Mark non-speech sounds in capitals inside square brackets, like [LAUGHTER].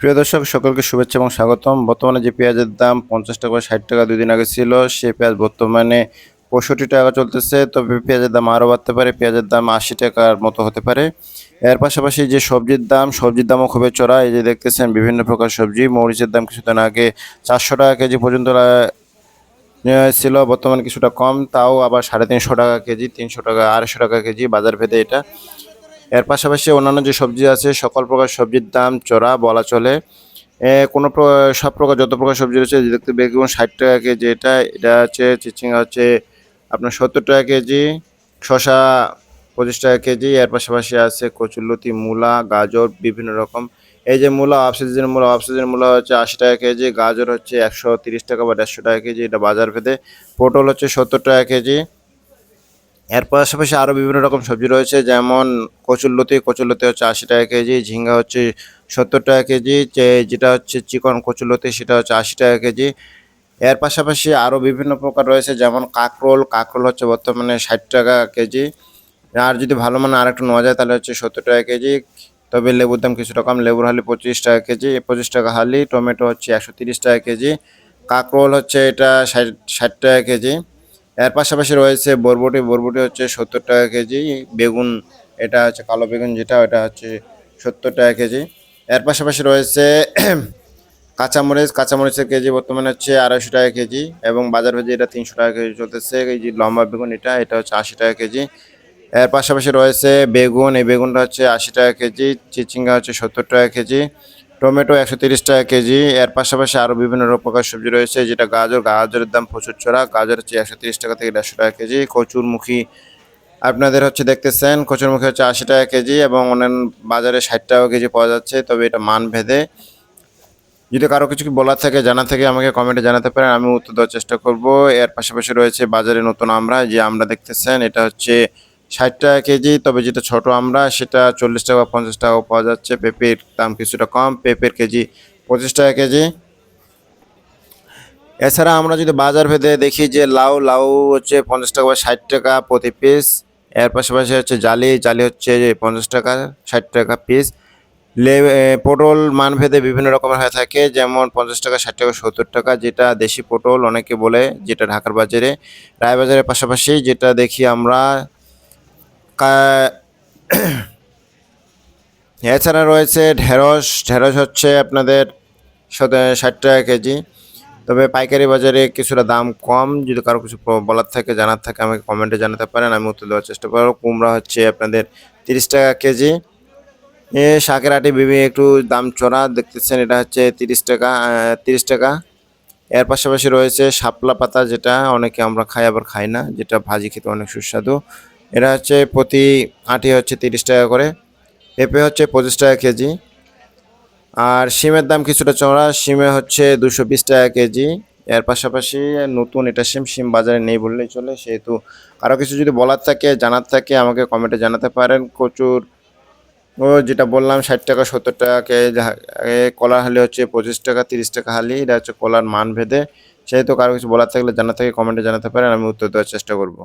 প্রিয় দর্শক, সকলকে শুভেচ্ছা এবং স্বাগতম। বর্তমানে যে পেঁয়াজের দাম পঞ্চাশ টাকা ষাট টাকা দুই দিন আগে ছিল সেই পেঁয়াজ বর্তমানে পঁয়ষট্টি টাকা চলতেছে। তবে পেঁয়াজের দাম আরও বাড়তে পারে, পেঁয়াজের দাম আশি টাকার মতো হতে পারে। এর পাশাপাশি যে সবজির দাম, সবজির দামও খুবই চড়া। এই যে দেখতেছেন, বিভিন্ন প্রকার সবজি, মরিচের দাম কিছুদিন আগে চারশো টাকা কেজি পর্যন্ত ছিল, বর্তমানে কিছুটা কম। তাও আবার সাড়ে তিনশো টাকা কেজি, তিনশো টাকা, আড়াইশো টাকা কেজি বাজার ভেদে এটা। এর পাশাপাশি অন্যান্য যে সবজি আছে, সকল প্রকার সবজির দাম, চড়া বলা চলে। কোনো সব প্রকার যত প্রকার সবজি রয়েছে দেখতে বেগুন ষাট টাকা কেজি, এটা এটা হচ্ছে চিচিঙ্গা হচ্ছে আপনার সত্তর টাকা কেজি শশা পঁচিশ টাকা কেজি, এর পাশাপাশি আছে কচুরলতি, মূলা, গাজর, বিভিন্ন রকম। এই যে মূলা অফ সিজনের মূলা অফ সিজনের মূলা হচ্ছে আশি টাকা কেজি, গাজর হচ্ছে একশো তিরিশ টাকা বা দেড়শো টাকা কেজি, এটা বাজার ভেদে। পটল হচ্ছে সত্তর টাকা কেজি। এর পাশাপাশি আরও বিভিন্ন রকম সবজি রয়েছে, যেমন কচুরলতি কচুরলতি হচ্ছে আশি টাকা কেজি, ঝিঙ্গা হচ্ছে সত্তর টাকা কেজি, যে- যেটা হচ্ছে চিকন কচুরলতি সেটা হচ্ছে আশি টাকা কেজি। এর পাশাপাশি আরও বিভিন্ন প্রকার রয়েছে, যেমন কাঁকরোল কাঁকরোল হচ্ছে বর্তমানে ষাট টাকা কেজি। আর যদি ভালো মানে আরেকটু নেওয়া যায় তাহলে হচ্ছে সত্তর টাকা কেজি। তবে লেবুর দাম কিছু কম, লেবুর হালি পঁচিশ টাকা কেজি, পঁচিশ টাকা হালি, টমেটো হচ্ছে একশো তিরিশ টাকা কেজি। কাঁকরোল হচ্ছে এটা ষাট ষাট টাকা কেজি। এর পাশাপাশি রয়েছে বরবটি। বরবটি হচ্ছে সত্তর টাকা কেজি। বেগুন, এটা হচ্ছে কালো বেগুন যেটা, ওটা হচ্ছে সত্তর টাকা কেজি। এর পাশাপাশি রয়েছে [CLEARS THROAT] কাঁচামরিচ। কাঁচামরিচের কেজি বর্তমানে হচ্ছে আড়াইশো টাকা কেজি এবং বাজার ভেজে এটা তিনশো টাকা কেজি চলতেছে। এই যে লম্বা বেগুন এটা এটা হচ্ছে আশি টাকা কেজি। এর পাশাপাশি রয়েছে বেগুন। এই বেগুনটা হচ্ছে আশি টাকা কেজি। চিচিঙ্গা হচ্ছে সত্তর টাকা কেজি। টমেটো একশো তিরিশ টাকা কেজি। এর পাশাপাশি আরও বিভিন্ন প্রকার সবজি রয়েছে, যেটা গাজর। গাজরের দাম প্রচুর চড়া গাজর হচ্ছে একশো তিরিশ টাকা থেকে দেড়শো টাকা কেজি। কচুরমুখী আপনাদের হচ্ছে দেখতেছেন, কচুরমুখী হচ্ছে আশি টাকা কেজি এবং অন্যান্য বাজারে ষাট টাকা কেজি পাওয়া যাচ্ছে, তবে এটা মান ভেদে যদি কারও কিছু বলার থাকে জানা থাকে, আমাকে কমেন্টে জানাতে পারেন, আমি উত্তর দেওয়ার চেষ্টা করব। এর পাশাপাশি রয়েছে বাজারে নতুন আমরা, যে আমরা দেখতেছেন, এটা হচ্ছে ষাট টাকা কেজি, তবে যেটা ছোট আমরা, সেটা চল্লিশ টাকা বা পঞ্চাশ টাকাও পাওয়া যাচ্ছে। পেঁপের দাম কিছুটা কম, পেঁপের কেজি পঁচিশ টাকা কেজি। এছাড়া আমরা যদি বাজার ভেদে দেখি যে লাউ লাউ হচ্ছে পঞ্চাশ টাকা বা ষাট টাকা প্রতি পিস এর পাশাপাশি হচ্ছে জালি জালি হচ্ছে পঞ্চাশ টাকা, ষাট টাকা পিস লে পটল মান ভেদে বিভিন্ন রকমের হয়ে থাকে, যেমন পঞ্চাশ টাকা, ষাট টাকা, সত্তর টাকা, যেটা দেশি পটল, অনেকে বলে, যেটা ঢাকার বাজারে। রায়বাজারের পাশাপাশি যেটা দেখি আমরা [CLEARS THROAT] এছাড়া রয়েছে ঢেঁড়স ঢেঁড়স হচ্ছে আপনাদের ষাট টাকা কেজি। তবে পাইকারি বাজারে কিছুটা দাম কম, যদি কারও কিছু বলার থাকে, জানার থাকে, আমাকে কমেন্টে জানাতে পারেন, আমি উত্তর দেওয়ার চেষ্টা করব। কুমড়া হচ্ছে আপনাদের তিরিশ টাকা কেজি। এ শাকের আটি বিভিন্ন একটু দাম চড়া, দেখতেছেন এটা হচ্ছে তিরিশ টাকা তিরিশ টাকা। এর পাশাপাশি রয়েছে শাপলা পাতা, যেটা অনেকে আমরা খাই, আবার খাই না, যেটা ভাজি খেতে অনেক সুস্বাদু। এটা হচ্ছে প্রতি আটি হচ্ছে তিরিশ টাকা করে, পেঁপে হচ্ছে পঁচিশ টাকা কেজি, আর শিমের দাম কিছুটা চড়া শিমে হচ্ছে দুশো বিশ টাকা কেজি। এর পাশাপাশি নতুন এটা সিম সিম বাজারে নেই বললেই চলে, সেহেতু কারও কিছু যদি বলার থাকে, জানার থাকে, আমাকে কমেন্টে জানাতে পারেন। কচুর, ও যেটা বললাম, ষাট টাকা, সত্তর টাকা কলার হালি হচ্ছে পঁচিশ টাকা, তিরিশ টাকা হালি, এটা হচ্ছে কলার মান ভেদে, সেহেতু কারও কিছু বলার থাকলে জানার থাকে, কমেন্টে জানাতে পারেন, আমি উত্তর দেওয়ার চেষ্টা করব।